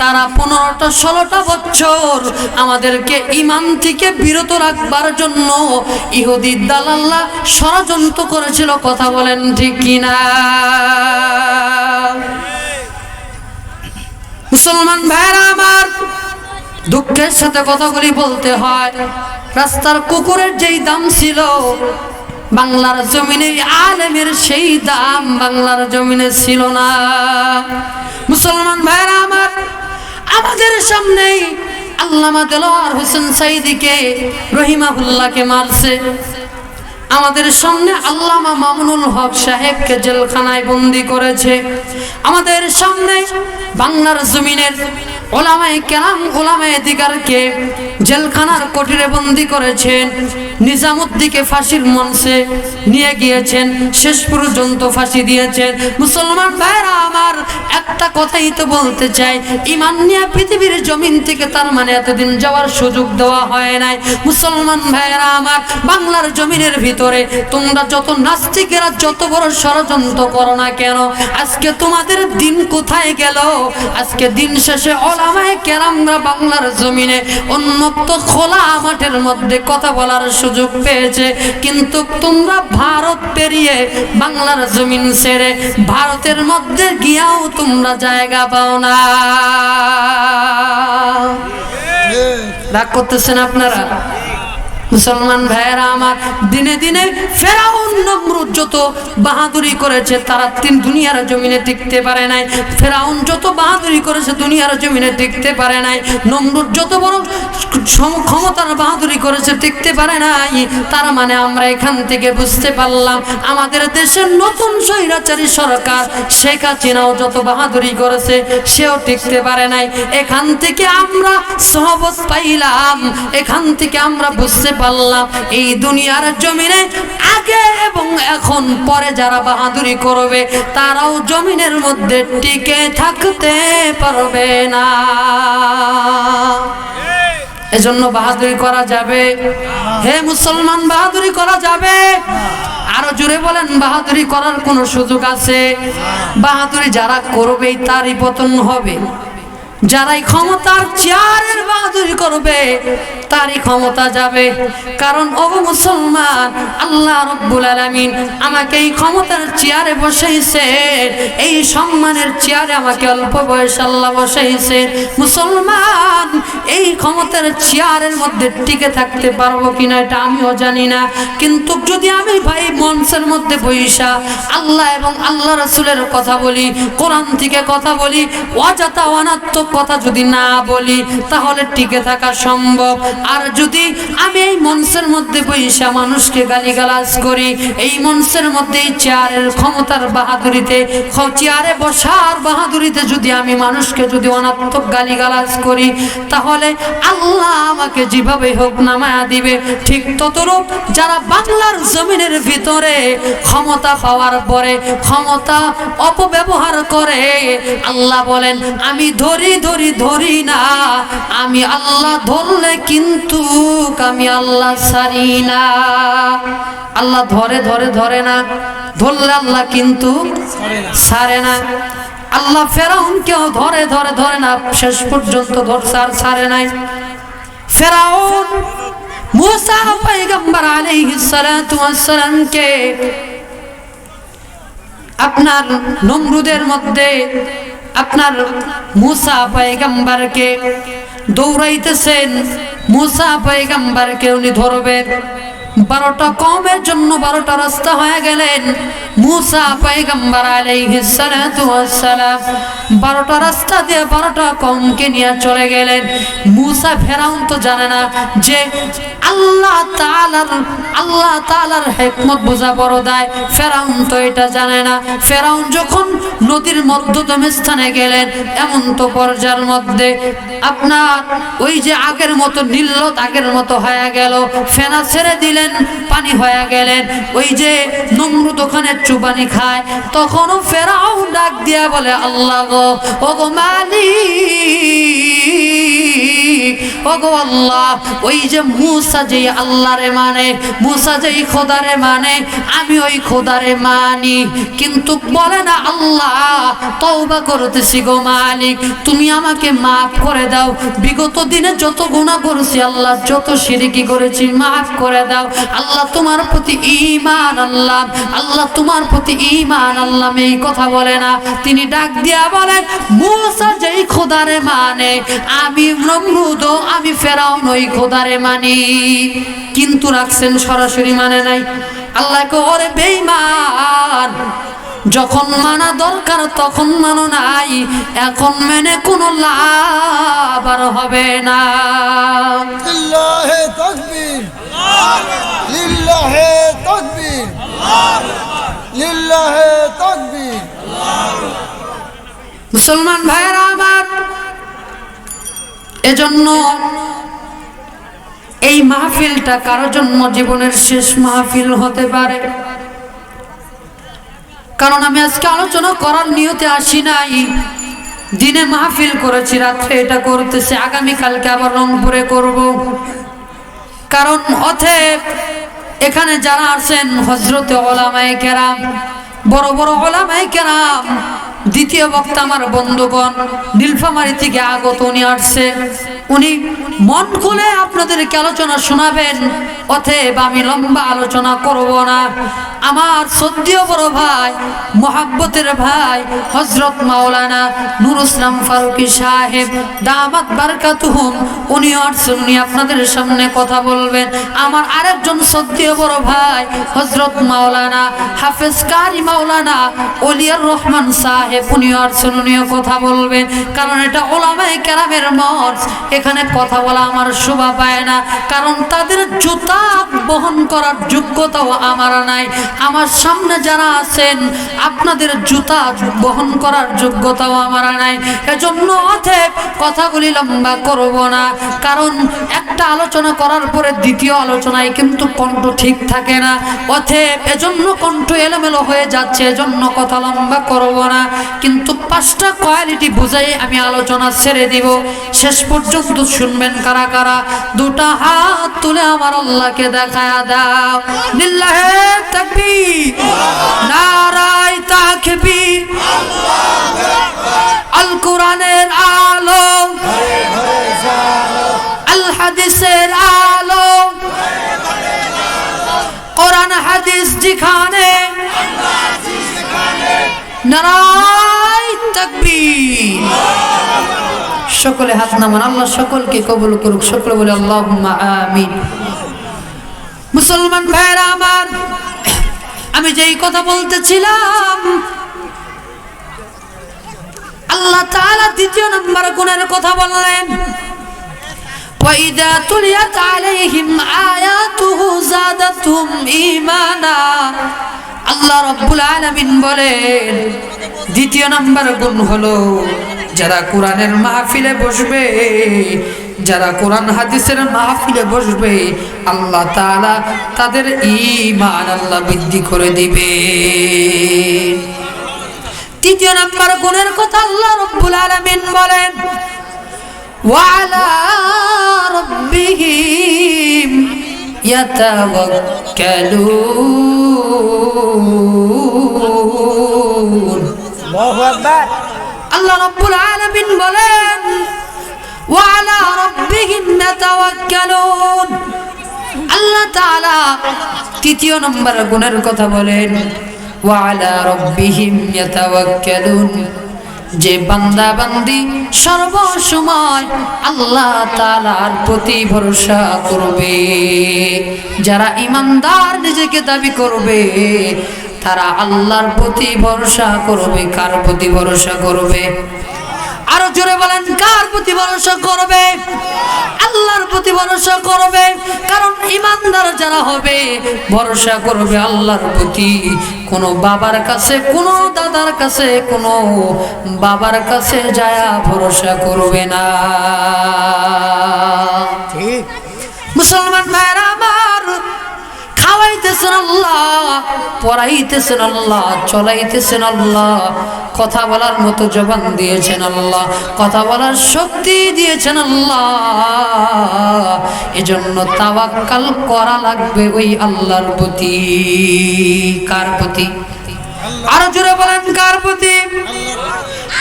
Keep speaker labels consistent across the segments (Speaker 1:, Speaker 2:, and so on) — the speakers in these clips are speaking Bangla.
Speaker 1: তারা পনেরোটা, ষোলোটা বছর আমাদেরকে ইমান থেকে বিরত রাখবার জন্য ইহুদি দালাল্লাহ ষড়যন্ত্র করেছিল, কথা বলেন ঠিক কিনা? মুসলমান ভাইরা আমার, দুঃখের সাথে কথাগুলি বলতে হয়। রাস্তার কুকুরের যেই দাম ছিল বাংলার জমিনে আলেমের সেই দাম বাংলার জমিনে ছিল না। মুসলমান ভাইরা আমার, আমাদের সামনেই আল্লামা দেলোয়ার হোসেন সাইদিকে, রহিমাহুল্লাহকে মারছে। আমাদের সামনে আল্লামা মামুনুল হক সাহেবকে জেলখানায় বন্দি করেছে। আমাদের সামনে বাংলার জমিনের ওলামায় কেরাম, ওলামায় দিগারকে জেলখানার কটিরে বন্দি করেছেন নিজামুদ্দিকে ফাঁসির মঞ্চে নিয়ে গিয়েছেন, শেষ পর্যন্ত ফাঁসি দিয়েছেন। মুসলমান ভাইরা আমার একটা কথাই তো বলতে চাই, ইমান নিয়ে পৃথিবীর জমিন থেকে তার মানে এতদিন যাওয়ার সুযোগ দেওয়া হয় নাই। মুসলমান ভাইরা আমার বাংলার জমিনের ভিতরে তোমরা যত নাস্তিকেরা, যত বড় ষড়যন্ত্র করো না কেন? আজকে তোমাদের দিন কোথায় গেল? আজকে দিন শেষে ওলামায় কেরামরা বাংলার জমিনে উন্মুক্ত খোলা মাঠের মধ্যে কথা বলার সুযোগ পেয়েছে। কিন্তু তোমরা ভারত পেরিয়ে বাংলার জমিন ছেড়ে ভারতের মধ্যে গিয়াও তোমরা জায়গা পাও না। রাগ করতেছেন আপনারা? মুসলমান ভাইয়েরা আমার দিনে দিনে ফেরাউন নমরুদ যত বাহাদুরি করেছে, তারা তিন দুনিয়ার জমিনে টিকতে পারে নাই। ফেরাউন যত বাহাদুরি করেছে, দুনিয়ার জমিনে টিকতে পারে নাই। নমরুদ যত বড় ক্ষমতার বাহাদুরি করেছে, টিকতে পারে নাই। তার মানে আমরা এখান থেকে বুঝতে পারলাম, আমাদের দেশের নতুন স্বৈরাচারী সরকার শেখ হাসিনাও যত বাহাদুরি করেছে, সেও টিকতে পারে নাই। এখান থেকে আমরা সহবত পাইলাম। এখান থেকে আমরা বুঝতে পারলাম এই দুনিয়ার জমিনে আগে এবং এখন পরে যারা বাহাদুরি করবে, তারাও জমিনের মধ্যে টিকে থাকতে পারবে না। এজন্য বাহাদুরি করা যাবে। হে মুসলমান, বাহাদুরি করা যাবে। আরও জোরে বলেন, বাহাদুরি করার কোনো সুযোগ আছে? বাহাদুরি যারা করবে তারই পতন হবে। যারাই ক্ষমতার চেয়ারের বাহাদুরি করবে তারই ক্ষমতা যাবে। কারণ, ও মুসলমান, আল্লাহ রব্বুল আলামিন আমাকে এই ক্ষমতার চেয়ারে বসাইছে, এই সম্মানের চেয়ারে আমাকে অল্প বয়স আল্লাহ বসাইছে। মুসলমান, এই ক্ষমতার চেয়ারের মধ্যে টিকে থাকতে পারব কিনা এটা আমিও জানি না। কিন্তু যদি আমি ভাই মঞ্চের মধ্যে বইসা, আল্লাহ এবং আল্লাহ রসুলের কথা বলি, কোরআন থেকে কথা বলি অজাতা অনাত্মক কথা যদি না বলি, তাহলে টিকে থাকা সম্ভব। আর যদি আমি এই মঞ্চের মধ্যে বইসা মানুষকে গালিগালাজ করি, এই মঞ্চের মধ্যে চেয়ারের ক্ষমতার বাহাদুরিতে চেয়ারে বসার বাহাদুরিতে যদি আমি মানুষকে যদি অনাত্মক গালিগালাজ করি, তাহলে আল্লাহ আমাকে যেভাবে হোক নামায়া দিবে। ঠিক ততরূপ যারা বাংলার জমিনের ভিতরে ক্ষমতা পাওয়ার পরে ক্ষমতা অপব্যবহার করে, আল্লাহ বলেন, আমি ধরি ধরি ধরি না। আমি আল্লাহ ধরলে কিন্তু আমি আল্লাহ সারি না। আল্লাহ ধরে ধরে ধরে না। ধরলে আল্লাহ কিন্তু সারে না। আল্লাহ ফেরাউন কেউ ধরে ধরে ধরে না। শেষ পর্যন্ত ধরছে আর ছাড়ে নাই। ফেরাউন মুসা পয়গম্বর আলাইহিস সালাতু ওয়াস সালামকে আপনার নমরুদের মধ্যে আপনার মুসা পয়গম্বরকে দৌড়াইতেছেন। মুসা পয়গম্বরকে উনি ধরবেন বারোটা কমের জন্য বারোটা রাস্তা হয়ে গেলেন মুসা পয়গম্বর আলাইহিস সালাতু ওয়াস সালাম বারোটা রাস্তা দিয়ে বারোটা কমকে নিয়ে চলে গেলেন। মুসা, ফেরাউন তো জানে না যে আল্লাহ তাআলার আল্লাহ তাআলার হিকমত বোঝা বড় দায়। ফেরাউন তো এটা জানে না। ফেরাউন যখন নদীর মধ্যতম স্থানে গেলেন, এমন তো পর্যায়ের মধ্যে আপনার ওই যে আগের মতো নীলত আগের মতো হয়ে গেল। ফেনা ছেড়ে দিলেন পানি হয়ে গেলেন। ওই যে নমরুদ ওখানে চুপানি খায়, তখনও ফেরাও ডাক দিয়া বলে, আল্লাহ গো ও গো মালিক। ওগো আল্লাহ, ওই যে মুসা যে আল্লাহরে মানে মুসা যেই খোদারে মানে আমি ওই খোদারে মানি। কিন্তু বলে না আল্লাহ, তওবা করতেছি গো মালিক, তুমি আমাকে মাফ করে দাও। বিগত দিনে যত গুনাহ করেছি, আল্লাহ যত শিরিকি করেছি, মাফ করে দাও। আল্লাহ তোমার প্রতি ঈমান আল্লাহ আল্লাহ তোমার প্রতি ঈমান আল্লাহ এই কথা বলে না। তিনি ডাক দিয়া বলেন মুসা যেই খোদারে মানে আমি নমরুদ আমি ফেরাও নই খোদারে মানি। কিন্তু রাখছেন সরাসরি মানে নাই। আল্লাহকে করে বেইমান যখন মানা দরকার তখন মানো নাই। এখন মেনে কোনো লাভ আর হবে না। মুসলমান ভাইরা আমার এজন্য এই মাহফিলটা কারও জন্য জীবনের শেষ মাহফিল হতে পারে। কারণ আমি আজকে আলোচনা করার নিয়তে আসি নাই। দিনে মাহফিল করেছি, রাত্রে এটা করতেছি, আগামীকালকে আবার রংপুরে করব। কারণ অথেব এখানে যারা আছেন হজরতে ওলামায় কেরাম, বড় বড় ওলামায়ে কেরাম দ্বিতীয় বক্তা আমার বন্ধুগণ নীলফামারি থেকে আগত উনি আসছে। উনি মন খুলে আপনাদেরকে আলোচনা শোনাবেন, অতএব আমি লম্বা আলোচনা করব না। আমার সদ্যীয় বড় ভাই, মোহাব্বতের ভাই হজরত মাওলানা নুর ইসলাম ফারুকি সাহেব, দামাত বারকাতুহুম, উনি আসছেন উনি আপনাদের সামনে কথা বলবেন। আমার আরেকজন সদ্যীয় বড় ভাই হজরত মাওলানা হাফেজ কারি মাওলানা অলিয়ার রহমান সাহেব, উনি আসছেন উনিও কথা বলবেন। কারণ এটা ওলামায়ে কেরামের মঞ্চ এখানে কথা বলা আমার শোভা পায় না। কারণ তাদের জুতা বহন করার যোগ্যতাও আমার নাই। আমার সামনে যারা আছেন, আপনাদের জুতা বহন করার যোগ্যতাও আমার নাই। এজন্য অথেব কথাগুলি লম্বা করব না। কারণ একটা আলোচনা করার পরে দ্বিতীয় আলোচনায় কিন্তু কণ্ঠ ঠিক থাকে না। অথেব এজন্য কণ্ঠ এলোমেলো হয়ে যাচ্ছে, এজন্য কথা লম্বা করব না। কিন্তু পাঁচটা কোয়ালিটি বুঝাই আমি আলোচনা ছেড়ে দিব। শেষ পর্যন্ত শুনবেন কারা কারা? দুটা হাত তুলে আমার আল্লাহকে দেখায়া দাও। লিল্লাহে তাকবীর, নারায় তাকবীর। আল কোরআনের আলো আল হাদিসের আলো। কোরআন, হাদিস যেখানে, নারায় তাকবীর। সকলে হাত নামান আল্লাহ সকলকে কবুল করুক সকলে বলে আল্লাহ আমিন মুসলমান ভাইরা আমার আমি যেই কথা বলতেছিলাম আল্লাহ তাআলা দ্বিতীয় নম্বর গুণের কথা বললেন وإذا تليت عليهم آياته زادتهم إيمانا আল্লাহ রব্বুল আলামিন বলেন দ্বিতীয় নাম্বার গুণ হলো যারা কোরআনের মাহফিলে বসবে, যারা কোরআন হাদিসের মাহফিলে বসবে, আল্লাহ তালা তাদের ইমান আল্লাহ বৃদ্ধি করে দিবে। তৃতীয় নাম্বার গুণের কথা আল্লাহ রব্বুল আলমিন বলেন
Speaker 2: ওয়ালা
Speaker 1: আল্লাহ রব্বুল আলামিন বলেন ওয়ালা রব্বিহিম ইয়াতাওয়াক্কালুন। আল্লাহ তাআলা তৃতীয় গুণের কথা বলেন ওয়ালা রব্বিহিম ইয়াতাওয়াক্কালুন। যে বান্দা বান্দি সর্বসময় আল্লাহ তালার প্রতি ভরসা করবে, যারা ইমানদার নিজেকে দাবি করবে তারা আল্লাহর প্রতি ভরসা করবে কার প্রতি ভরসা করবে? আরও জোরে বলেন কার প্রতি ভরসা করবে? আল্লাহর প্রতি ভরসা করবে কারণ ইমানদার যারা হবে ভরসা করবে আল্লাহর প্রতি। কোনো বাবার কাছে কোনো দাদার কাছে কোনো বাবার কাছে যায়া ভরসা করবে না। মুসলমান ভাইরা খাওয়াইতেছেন আল্লাহ, পড়াইতেছেন আল্লাহ, চলাইতেছেন আল্লাহ, কথা বলার মতো জবান দিয়েছেন আল্লাহ, কথা বলার শক্তি দিয়েছেন আল্লাহ। এজন্য তাওয়াক্কাল করা লাগবে ওই আল্লাহর প্রতি। কার প্রতি? আরও জোরে বলেন, কার প্রতি?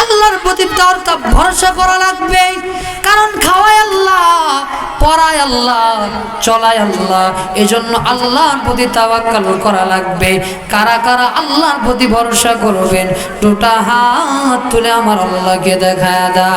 Speaker 1: আল্লাহর প্রতি তার তা ভরসা করা লাগবে। কারণ খাওয়ায় আল্লাহ, পড়ায় আল্লাহ, চলায় আল্লাহ, এজন্য আল্লাহর প্রতি তাওয়াক্কাল করা লাগবে। কারা কারা আল্লাহর প্রতি ভরসা করবেন, দুটা হাত তুলে আমার আল্লাহকে দেখা দাও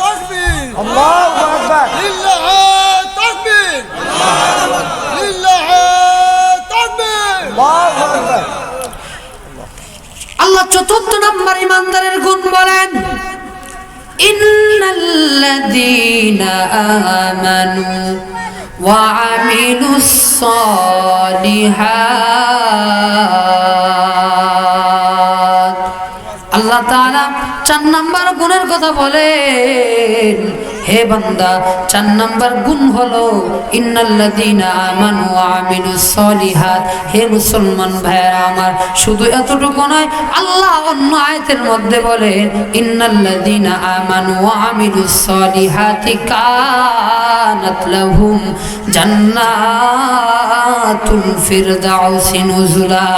Speaker 2: তকবীর
Speaker 3: আল্লাহু আকবার
Speaker 2: লিল্লাহে তকবীর লিল্লাহে তকবীর
Speaker 3: আল্লাহু আকবার
Speaker 1: আল্লাহ চতুর্থ নম্বর ইমানদারের গুণ বলেন আমানু ওয়া আমিলুস সালিহাত। আল্লাহ তাআলা চার নাম্বার গুণের কথা বলেন হে বান্দা, চার নাম্বার গুণ হলো, ইন্নাল্লাযীনা আমানু আমিলুস সলিহাত। হে মুসলমান ভাইরা আমার, শুধু এতটুকু নয়, আল্লাহ অন্য আয়াতের মধ্যে বলেন, ইন্নাল্লাযীনা আমানু আমিলুস সলিহাতি কানাত লাহুম জান্নাতুল ফিরদাউসি নুজুলা।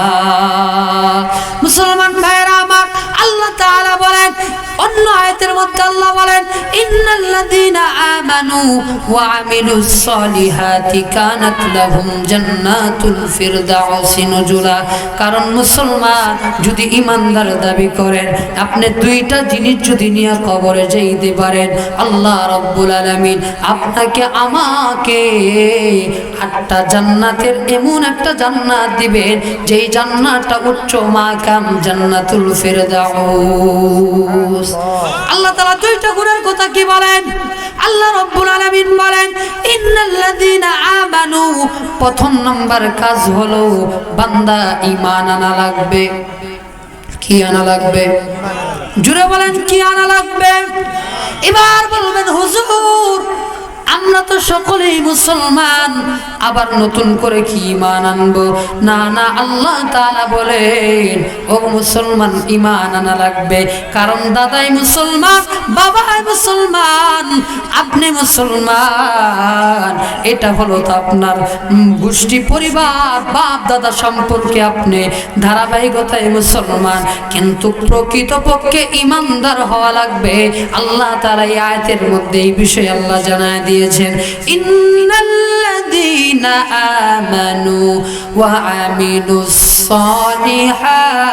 Speaker 1: মুসলমান ভাইরা আমার, আল্লাহ তাআলা বলেন অন্য আয়াতের মধ্যে আল্লাহ বলেন, ইন্নাল্লাযীনা আমানু ওয়া আমিলুস সলিহাতি কানাত লাহুম জান্নাতুল ফিরদাউসি নুজুলা। কারণ মুসলমান যদি ইমানদার দাবি করেন, আপনি দুইটা জিনিস যদি নিয়ে কবরে যাইতে পারেন, আল্লাহ রাব্বুল আলামিন আপনাকে আমাকে আটটা জান্নাতের এমন একটা জান্নাত দিবেন, যেই জান্নাতটা উচ্চ মাকাম জান্নাতুল ফিরদাউস। আল্লাহ তালা দুইটা গুণের কথা কি বলেন? আল্লাহ রব্বুল আলামিন বলেন আমানু। প্রথম নম্বর কাজ হলো, বান্দা ইমান আনা লাগবে। কি আনা লাগবে? জুড়ে বলেন, কি আনা লাগবে? এবার বলবেন, হুজুর আমরা তো সকলেই মুসলমান, আবার নতুন করে কি ইমান আনব? না না, আল্লাহ তাআলা বলেন, ও মুসলমান ইমান আনা লাগবে। কারণ দাদাই মুসলমান, বাবাই মুসলমান, আপনি মুসলমান, এটা হলো তো আপনার গোষ্ঠী, পরিবার, বাপ, দাদা সম্পর্কে আপনি ধারাবাহিকতায় মুসলমান। কিন্তু প্রকৃতপক্ষে ইমানদার হওয়া লাগবে। আল্লাহ তাআলা এই আয়াতের মধ্যে এই বিষয়ে আল্লাহ জানায় দিয়েছেন ইন্নাল্লাযীনা আমানু ওয়া আমিলুস সালিহাত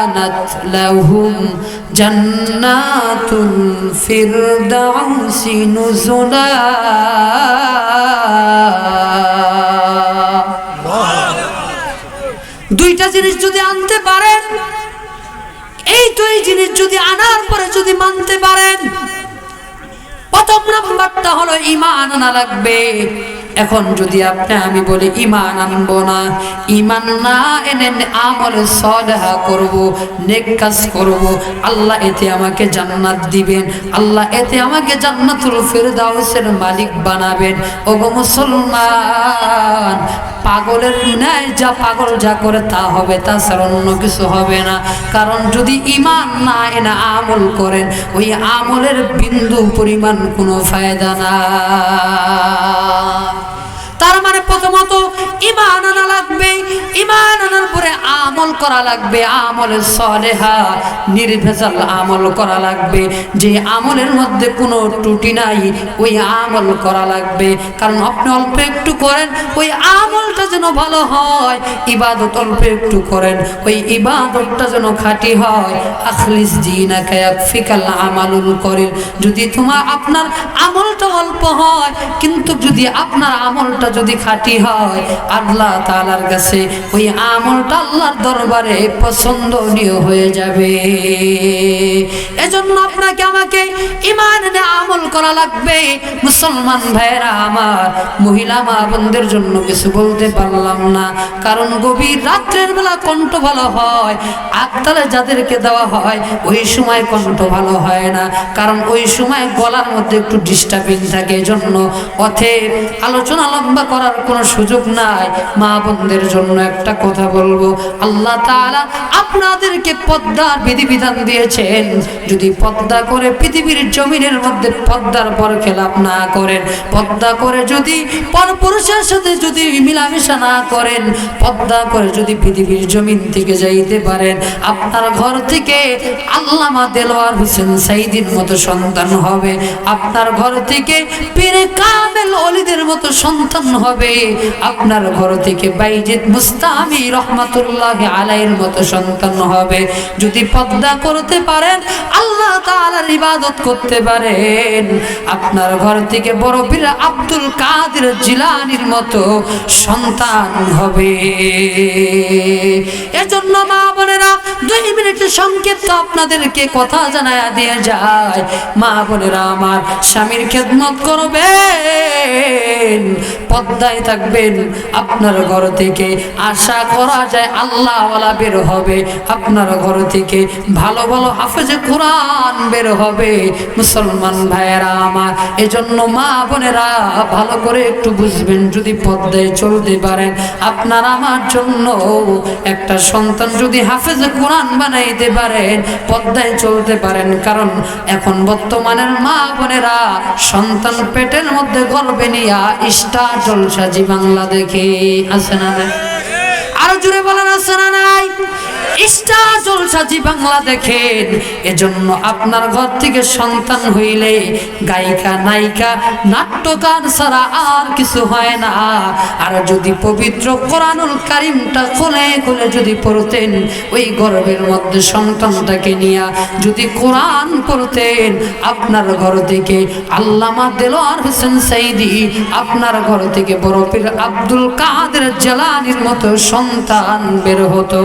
Speaker 1: কানাত লাহুম জান্নাতুল ফিরদাউসি নুজুলা দুইটা জিনিস যদি আনতে পারেন, এই দুই জিনিস যদি আনার পরে যদি মানতে পারেন, প্রথম নাম্বারটা হলো ইমান আনা লাগবে। এখন যদি আপনি, আমি বলি ইমান আনব না ইমান না এনে আমলে সলেহা করব, নেক কাজ করব, আল্লাহ এতে আমাকে জান্নাত দিবেন, আল্লাহ এতে আমাকে জান্নাতুল ফেরদাউসের মালিক বানাবেন। ওগো মুসলমান, পাগলের ন্যায় যা পাগল যা করে তা হবে তাছাড়া অন্য কিছু হবে না। কারণ যদি ইমান না এনে আমল করেন, ওই আমলের বিন্দু পরিমাণ কোনো ফায়দা না। তার মানে প্রথমত ইমান আনা লাগবে, ইমান আনার পরে আমল করা লাগবে, আমল সলেহা, নির্ভেজাল আমল করা লাগবে। যে আমলের মধ্যে কোনো ত্রুটি নাই, ওই আমল করা লাগবে। কারণ আপনি অল্প একটু করেন, ওই আমলটা যেন ভালো হয়। ইবাদত অল্প একটু করেন, ওই ইবাদতটা যেন খাঁটি হয়। আখলিস দিনাকা ইয়াকফিকাল আমালুল করিম যদি তোমার, আপনার আমলটা অল্প হয়, কিন্তু যদি আপনার আমলটা যদি খাঁটি হয় আল্লাহ তালার কাছে ওই আমলটা আল্লাহর দরবারে পছন্দনীয় হয়ে যাবে। এজন্য আপনাকে আমাকে ইমান আমল করা লাগবে। মুসলমান ভাইয়েরা আমার, মহিলা মা বোনদের জন্য কিছু বলতে পারলাম না। কারণ গভীর রাত্রের বেলা কণ্ঠ ভালো হয় আত্মালে যাদেরকে দেওয়া হয়, ওই সময় কণ্ঠ ভালো হয় না। কারণ ওই সময় গলার মধ্যে একটু ডিস্টার্বিং থাকে। এজন্য পথে আলোচনা লম্বা করার কোনো সুযোগ নাই। মা বোনদের জন্য একটা কথা বলব। আল্লাহ তাআলা আপনাদেরকে পদ্মার বিধিবিধান দিয়েছেন। যদি পদ্মা করে পৃথিবীর জমিনের মধ্যে পদ্মার পর খেলাপ না করেন, পদ্মা করে যদি পরপুরুষের সাথে যদি মিলামেশা না করেন, পদ্মা করে যদি পৃথিবীর জমিন থেকে যাইতে পারেন, আপনার ঘর থেকে আল্লামা দেলোয়ার হোসেন সাইদির মতো সন্তান হবে। আপনার ঘর থেকে পীরে কামেল অলিদের মতো সন্তান হবে। আপনার ঘর থেকে বাইজিদ মুস্তামি রহমাতুল্লাহ আলাইয়ের মতো সন্তান হবে। যদি পদ্মা করতে পারেন, আল্লাহ তাআলার ইবাদত করতে পারেন। আপনার ঘর থেকে বড় পীর আব্দুল কাদের জিলানির মতো সন্তান হবে। এজন্য মা বোনেরা দুই মিনিটের সংক্ষিপ্ত আপনাদেরকে কথা জানায়া দিয়ে যায়। মা বোনেরা আমার স্বামীর খেদমত করবেন, পদ্মায় থাকবেন, আপনার ঘর থেকে আশা করা যায় আল্লাহওয়ালা বের হবে। আপনার ঘর থেকে ভালো ভালো হাফেজে কোরআন বের হবে। মুসলমান ভাইয়েরা আমার, এজন্য মা বোনেরা ভালো করে একটু বুঝবেন, যদি পদ্মায় চলতে পারেন, আপনার আমার জন্য একটা সন্তান যদি হাফেজে কোরআন বানাইতে পারেন, পদ্মায় চলতে পারেন কারণ এখন বর্তমানের মা বোনেরা সন্তান পেটের মধ্যে গর্বে নিয়া ইস্টা জলসাজি বাংলা দেখে, আছে না? আরও জুড়ে বলেন, আছে না নাই? স্টার জলসাজি বাংলা দেখেন। এজন্য আপনার ঘর থেকে সন্তান হইলে গায়িকা, নায়িকা, নাট্যকার ছাড়া আর কিছু হয় না। আর যদি পবিত্র কোরআনুল কারিমটা খুলে খুলে যদি পড়তেন, ওই গর্বের মধ্যে সন্তানটাকে নিয়ে যদি কোরআন পড়তেন, আপনার ঘর থেকে আল্লামা দেলোয়ার হোসেন সাইদি, আপনার ঘর থেকে বরফের আব্দুল কাদের জেলানির মতো সন্তান বের হতো।